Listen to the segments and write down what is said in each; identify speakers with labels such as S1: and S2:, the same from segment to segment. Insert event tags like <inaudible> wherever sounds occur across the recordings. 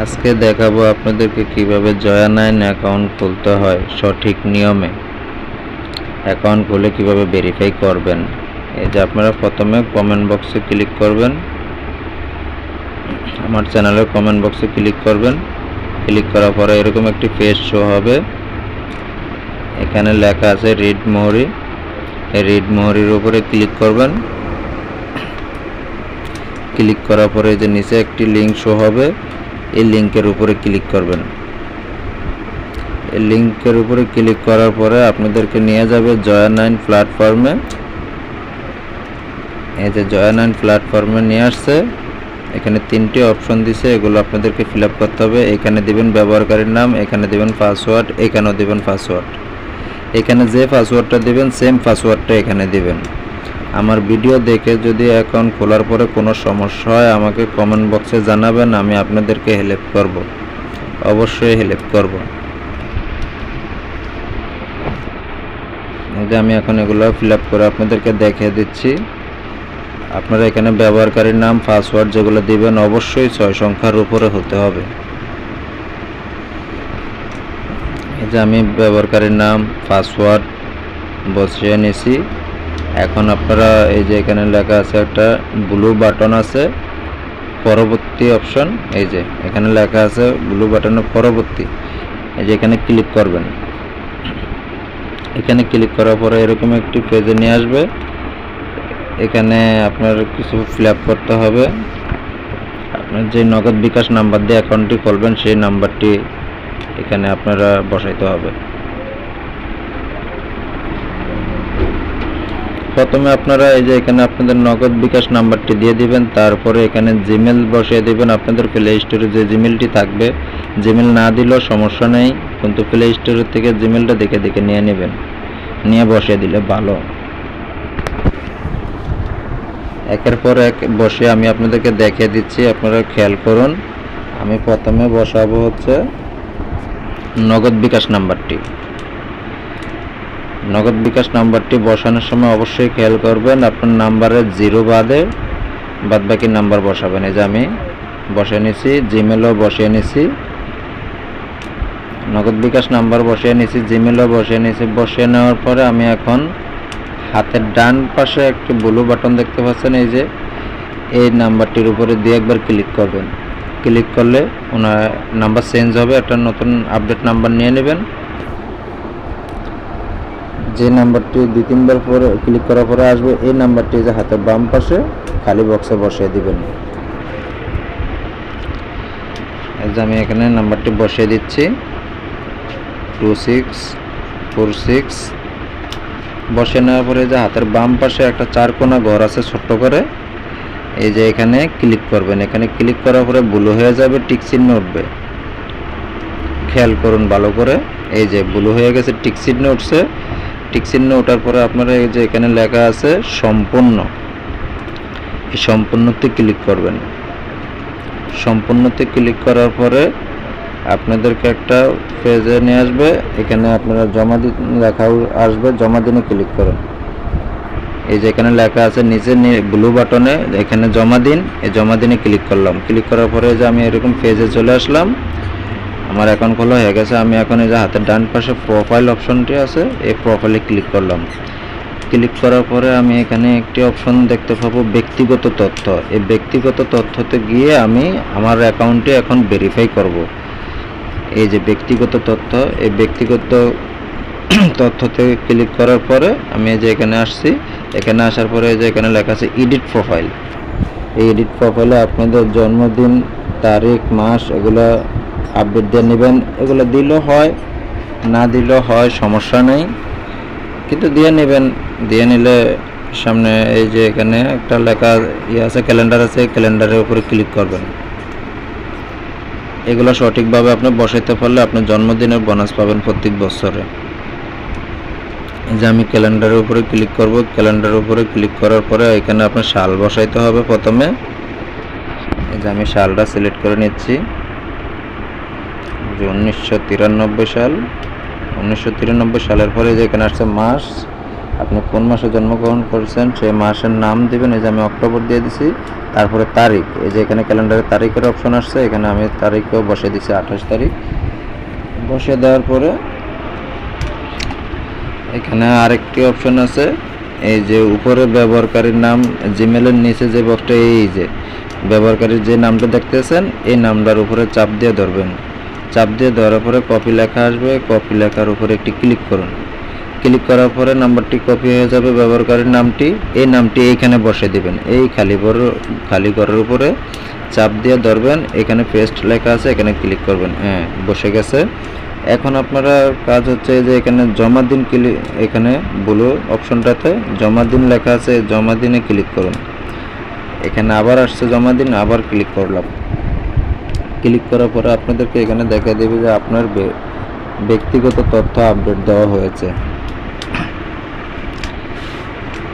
S1: আজকে দেখাবো আপনাদেরকে কীভাবে জয়া নাইন অ্যাকাউন্ট খুলতে হয় সঠিক নিয়মে। অ্যাকাউন্ট খুলে কীভাবে ভেরিফাই করবেন। এই যে আপনারা প্রথমে কমেন্ট বক্সে ক্লিক করবেন। আমার চ্যানেলের কমেন্ট বক্সে ক্লিক করবেন। ক্লিক করার পরে এরকম একটি পেজ শো হবে। এখানে লেখা আছে রিড মোহরি। এই রিড মোহরির উপরে ক্লিক করবেন। ক্লিক করার পরে যে নিচে একটি লিঙ্ক শো হবে। এই লিঙ্কের উপরে ক্লিক করবেন। এই লিঙ্কের উপরে ক্লিক করার পরে আপনাদেরকে নিয়ে যাবে জয়া নাইন প্ল্যাটফর্মে। এই যে জয়া নাইন প্ল্যাটফর্মে নিয়ে আসছে, এখানে তিনটি অপশন দিছে, এগুলো আপনাদেরকে ফিল করতে হবে। এখানে দিবেন ব্যবহারকারীর নাম, এখানে দিবেন পাসওয়ার্ড, এখানেও দিবেন পাসওয়ার্ড। এখানে যে পাসওয়ার্ডটা দিবেন, সেম পাসওয়ার্ডটা এখানে দিবেন। আমার ভিডিও দেখে যদি অ্যাকাউন্ট খোলার পরে কোনো সমস্যা হয়, আমাকে কমেন্ট বক্সে জানাবেন, আমি আপনাদেরকে হেল্প করব। অবশ্যই হেল্প করব। যে আমি এখন এগুলো ফিল আপ করে আপনাদেরকে দেখিয়ে দিচ্ছি। আপনারা এখানে ব্যবহারকারীর নাম পাসওয়ার্ড যেগুলো দিবেন, অবশ্যই ছয় সংখ্যার উপরে হতে হবে। এই যে আমি ব্যবহারকারীর নাম পাসওয়ার্ড বসিয়ে নিছি। এখন আপনারা এই যে এখানে লেখা আছে একটা ব্লু বাটন আছে, পরবর্তী অপশন এই যে এখানে লেখা আছে ব্লু বাটনের পরবর্তী, এই যে এখানে ক্লিক করবেন। এখানে ক্লিক করার পরে এরকম একটি পেজে নিয়ে আসবে। এখানে আপনার কিছু ফিল করতে হবে। আপনার যে নগদ বিকাশ নাম্বার দিয়ে অ্যাকাউন্টটি খুলবেন, সেই নাম্বারটি এখানে আপনারা বসাইতে হবে। প্রথমে আপনারা এই যে এখানে আপনাদের নগদ বিকাশ নাম্বারটি দিয়ে দিবেন, তারপরে এখানে জিমেল বসিয়ে দিবেন। আপনাদের প্লে স্টোরে যে জিমেলটি থাকবে, জিমেল না দিলেও সমস্যা নেই, কিন্তু প্লে স্টোরের থেকে জিমেলটা দেখে দেখে নিয়ে নেবেন। নিয়ে বসিয়ে দিলে ভালো। একের পর এক বসে আমি আপনাদেরকে দেখিয়ে দিচ্ছি, আপনারা খেয়াল করুন। আমি প্রথমে বসাবো হচ্ছে নগদ বিকাশ নাম্বারটি। নগদ বিকাশ নাম্বারটি বসানোর সময় অবশ্যই খেয়াল করবেন, আপনার নাম্বারের জিরো বাদে বাদ বাকি নাম্বার বসাবেন। এই যে আমি বসিয়ে নিছি জিমেলও বসিয়ে নিছি। নগদ বিকাশ নাম্বার বসিয়ে নিছি জিমেলও বসিয়ে নিছি। বসিয়ে নেওয়ার পরে আমি এখন হাতের ডান পাশে একটি ব্লু বাটন দেখতে পাচ্ছেন, এই যে এই নাম্বারটির উপরে দিয়ে একবার ক্লিক করবেন। ক্লিক করলে ওনার নাম্বার চেঞ্জ হবে, একটা নতুন আপডেট নাম্বার নিয়ে নেবেন। যে নাম্বারটি দুই, তিনবার পরে ক্লিক করার পরে আসবে, এই নাম্বারটি যে হাতের বাম পাশে খালি বক্সে বসিয়ে দিবেন। আমি এখানে নাম্বারটি বসিয়ে দিচ্ছি। টু সিক্স ফোর সিক্স বসে নেওয়ার পরে যে হাতের বাম পাশে একটা চার কোনা ঘর আছে ছোট্ট করে, এই যে এখানে ক্লিক করবেন। এখানে ক্লিক করার পরে ব্লু হয়ে যাবে টিক চিহ্ন উঠবে। খেয়াল করুন ভালো করে, এই যে ব্লু হয়ে গেছে টিক চিহ্ন উঠছে। টিক চিহ্ন ওঠার পরে আপনারা এই যে এখানে লেখা আছে সম্পূর্ণ। এই সম্পূর্ণতে ক্লিক করবেন। সম্পূর্ণতে ক্লিক করার পরে আপনাদেরকে একটা পেজে নিয়ে আসবে। এখানে আপনারা জমা দিন লেখা আসবে, জমা দিনে ক্লিক করুন। এই যে এখানে লেখা আছে নিচে ব্লু বাটনে এখানে জমা দিন। এই জমা দিনে ক্লিক করলাম। ক্লিক করার পরে যে আমি এরকম পেজে চলে আসলাম। আমার অ্যাকাউন্ট খোলা হয়ে গেছে, আমি এখন এই যে হাতের ডান পাশে প্রোফাইল অপশনটি আছে, এই প্রোফাইলে ক্লিক করলাম। ক্লিক করার পরে আমি এখানে একটি অপশন দেখতে পাবো ব্যক্তিগত তথ্য। এই ব্যক্তিগত তথ্যতে গিয়ে আমি আমার অ্যাকাউন্টে এখন ভেরিফাই করব। এই যে ব্যক্তিগত তথ্য, এই ব্যক্তিগত <clears throat> তথ্যতে ক্লিক করার পরে আমি যে এখানে আসছি, এখানে আসার পরে যে এখানে লেখা আছে এডিট প্রোফাইল এই এডিট প্রোফাইলে আপনাদের জন্মদিন, তারিখ, মাস, এগুলো আপডেট দিয়ে নেবেন। এগুলো দিলেও হয়, না দিলেও হয়, সমস্যা নেই। কিন্তু দিয়ে নেবেন। দিয়ে নিলে সামনে এই যে এখানে একটা লেখা ইয়ে আছে, ক্যালেন্ডার আছে ক্যালেন্ডারের উপরে ক্লিক করবেন। এগুলো সঠিকভাবে আপনি বসাইতে পারলে আপনার জন্মদিনের বোনাস পাবেন প্রত্যেক বছরে। যে আমি ক্যালেন্ডারের উপরে ক্লিক করব। ক্যালেন্ডারের উপরে ক্লিক করার পরে এখানে আপনার সাল বসাইতে হবে প্রথমে। এই যে আমি সালটা সিলেক্ট করে নিচ্ছি। যে উনিশশো তিরানব্বই সাল, উনিশশো তিরানব্বই সালের পরে যে এখানে আসছে মাস আপনি কোন মাসে জন্মগ্রহণ করেছেন সেই মাসের নাম দেবেন, এই যে আমি অক্টোবর দিয়ে দিছি, তারপরে তারিখ, এই যে এখানে ক্যালেন্ডারে তারিখের অপশন আসছে, এখানে আমি তারিখও বসে দিছি আঠাশ তারিখ বসে দেওয়ার পরে এখানে আরেকটি অপশন আছে, এই যে উপরে ব্যবহারকারীর নাম জিমেলের নিচে যে বক্সটা এই যে ব্যবহারকারীর যে নামটা দেখতেছেন, এই নামটার উপরে চাপ দিয়ে ধরবেন। চাপ দিয়ে ধরার পরে কপি লেখা আসবে। কপি লেখার উপরে একটি ক্লিক করুন। ক্লিক করার পরে নাম্বারটি কপি হয়ে যাবে। ব্যবহারকারীর নামটি, এই নামটি এইখানে বসে দিবেন। এই খালি বড়, খালি ঘরের উপরে চাপ দিয়ে ধরবেন। এখানে পেস্ট লেখা আছে, এখানে ক্লিক করবেন। হ্যাঁ বসে গেছে। এখন আপনারা কাজ হচ্ছে যে এখানে জমা দিন ক্লিক এখানে ব্লু অপশনটাতে জমা দিন লেখা আছে, জমা দিনে ক্লিক করুন। এখানে আবার আসছে জমা দিন, আবার ক্লিক করলাম। ক্লিক করার পরে আপনাদেরকে এখানে দেখা দেবে যে আপনার বে- ব্যক্তিগত তথ্য আপডেট দেওয়া হয়েছে।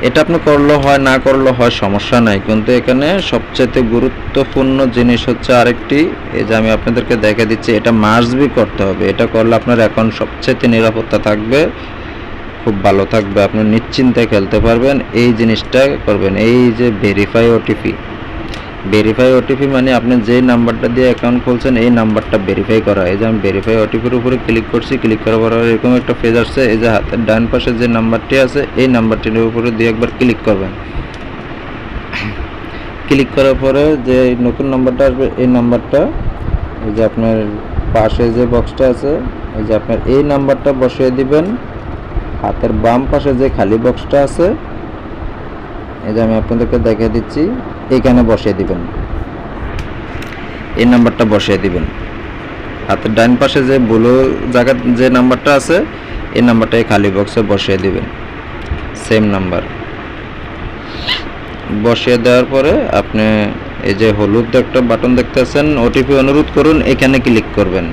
S1: এটা আপনি করলে হয়, না করলে হয় সমস্যা নাই। কিন্তু এখানে সবচেয়ে গুরুত্বপূর্ণ জিনিস হচ্ছে আরেকটি, এই যে আমি আপনাদেরকে দেখে দিচ্ছি, এটা মাস্টবি করতে হবে। এটা করলে আপনার অ্যাকাউন্ট সবচেয়ে নিরাপত্তা থাকবে, খুব ভালো থাকবে। আপনি নিশ্চিন্তে খেলতে পারবেন, এই জিনিসটা করবেন। এই যে ভেরিফাই ওটিপি ভেরিফাই ওটিপি মানে আপনি যে নাম্বারটা দিয়ে অ্যাকাউন্ট খুলছেন, এই নাম্বারটা ভেরিফাই করা। এই যে আমি ভেরিফাই ওটিপির উপরে ক্লিক করছি ক্লিক করার পর এরকম একটা পেজ আসছে, এই যে হাতের ডান পাশে যে নাম্বারটি আছে, এই নাম্বারটির উপরে দিয়ে একবার ক্লিক করবেন। ক্লিক করার পরে যে নতুন নাম্বারটা আসবে, এই নাম্বারটা, এই যে আপনার পাশে যে বক্সটা আছে, এই যে আপনার এই নাম্বারটা বসিয়ে দিবেন। হাতের বাম পাশে যে খালি বক্সটা আছে, এই যে আমি আপনাদেরকে দেখিয়ে দিচ্ছি। এইখানে বসিয়ে দিবেন। এই নাম্বারটা বসিয়ে দিবেন। হাতের ডান পাশে যে ব্লু জায়গার যে নাম্বারটা আছে, এই নাম্বারটা খালি বক্সে বসিয়ে দিবেন। সেম নাম্বার বসিয়ে দেওয়ার পরে আপনি এই যে হলুদ একটা বাটন দেখতেছেন ওটিপি অনুরোধ করুন, এখানে ক্লিক করবেন।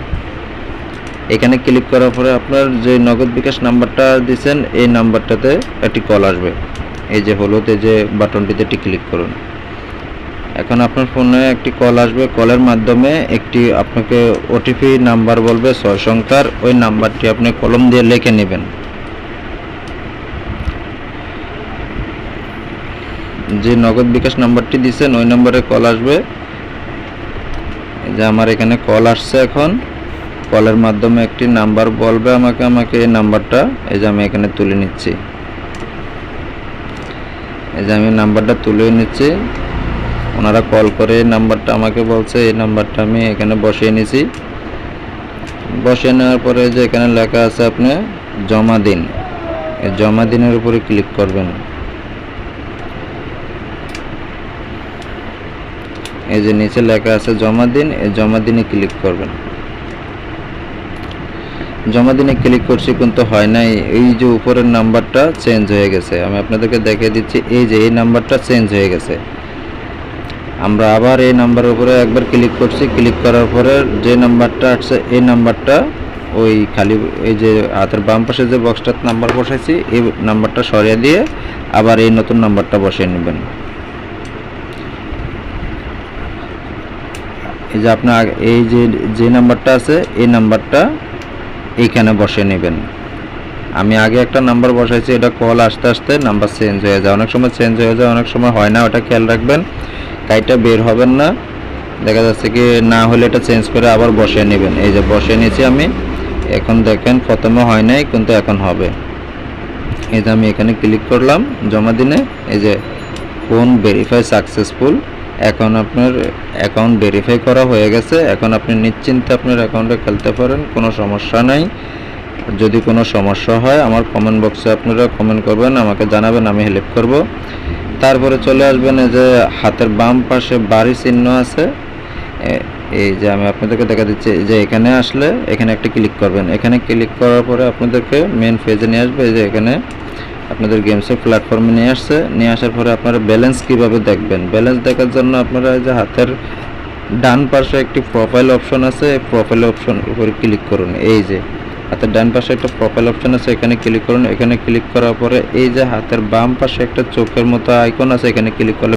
S1: এখানে ক্লিক করার পরে আপনার যে নগদ বিকাশ নাম্বারটা দিয়েছেন এই নাম্বারটাতে একটি কল আসবে। এই যে হলুদ, এই যে বাটনটিতে একটি ক্লিক করুন। এখন আপনার ফোনে একটি কল আসবে। কলের মাধ্যমে একটি আপনাকে ওটিপি নাম্বার বলবে, ছয় সংখ্যার। ওই নাম্বারটি আপনি কলম দিয়ে লিখে নেবেন। যে নগদ বিকাশ নাম্বারটি দিয়েছেন ওই নম্বরে কল আসবে। যে আমার এখানে কল আসছে এখন। কলের মাধ্যমে একটি নাম্বার বলবে আমাকে আমাকে এই নাম্বারটা। এই যে আমি এখানে তুলে নিচ্ছি। এই যে আমি নাম্বারটা তুলে নিচ্ছি। ওনারা কল করে নাম্বারটা আমাকে বলছে, এই নাম্বারটা আমি এখানে বসিয়ে নিয়েছি বসিয়ে নেওয়ার পরে যে এখানে লেখা আছে আপনি জমা দিন। এই জমা দিনের উপরে ক্লিক করবেন। এই যে নিচে লেখা আছে জমা দিন, এই জমা দিনে ক্লিক করবেন। জমা দিনে ক্লিক করছি কিন্তু হয় নাই, এই যে উপরের নাম্বারটা চেঞ্জ হয়ে গেছে। আমি আপনাদেরকে দেখিয়ে দিচ্ছি, এই যে এই নাম্বারটা চেঞ্জ হয়ে গেছে। আমরা আবার এই নাম্বারের উপরে একবার ক্লিক করছি। ক্লিক করার পরে যে নাম্বারটা আসছে এই নাম্বারটা ওই খালি এই যে হাতের বাম পাশে যে বক্সটার নাম্বার বসাইছি, এই নাম্বারটা সরিয়ে দিয়ে আবার এই নতুন নাম্বারটা বসিয়ে নেবেন। এই যে আপনার এই যে যে নাম্বারটা আছে, এই নাম্বারটা এইখানে বসে নেবেন। আমি আগে একটা নাম্বার বসাইছি, এটা কল আসতে আসতে নাম্বার চেঞ্জ হয়ে যায়। অনেক সময় চেঞ্জ হয়ে যায়, অনেক সময় হয় না, ওটা খেয়াল রাখবেন। কাইটা বের হবেন না। দেখা যাচ্ছে কি না হলে এটা চেঞ্জ করে আবার বসিয়ে নেবেন। এই যে বসিয়ে নিয়েছি আমি। এখন দেখেন প্রথমে হয় নাই, কিন্তু এখন হবে। এই যে আমি এখানে ক্লিক করলাম জমা দিনে। এই যে ফোন ভেরিফাই সাকসেসফুল এখন আপনার অ্যাকাউন্ট ভেরিফাই করা হয়ে গেছে। এখন আপনি নিশ্চিন্তে আপনার অ্যাকাউন্টে খেলতে পারেন, কোনো সমস্যা নাই। যদি কোনো সমস্যা হয়, আমার কমেন্ট বক্সে আপনারা কমেন্ট করবেন, আমাকে জানাবেন, আমি হেল্প করব। তারপরে চলে আসবেন এই যে হাতের বাম পাশে বাড়ি চিহ্ন আছে। এই যে আমি আপনাদেরকে দেখা দিচ্ছি যে এখানে আসলে এখানে একটা ক্লিক করবেন। এখানে ক্লিক করার পরে আপনাদেরকে মেন পেজে নিয়ে আসবে যে এখানে আপনাদের গেমসের প্ল্যাটফর্মে নিয়ে আসছে। নিয়ে আসার পরে আপনারা ব্যালেন্স কীভাবে দেখবেন? ব্যালেন্স দেখার জন্য আপনারা এই যে হাতের ডান পাশে একটি প্রোফাইল অপশন আছে প্রোফাইল অপশন উপরে ক্লিক করুন। এই যে হাতের ডান পাশে একটা প্রোফাইল অপশন আছে, এখানে ক্লিক করুন। এখানে ক্লিক করার পরে এই যে হাতের বাম পাশে একটা চোখের মতো আইকন আছে, এখানে ক্লিক করলে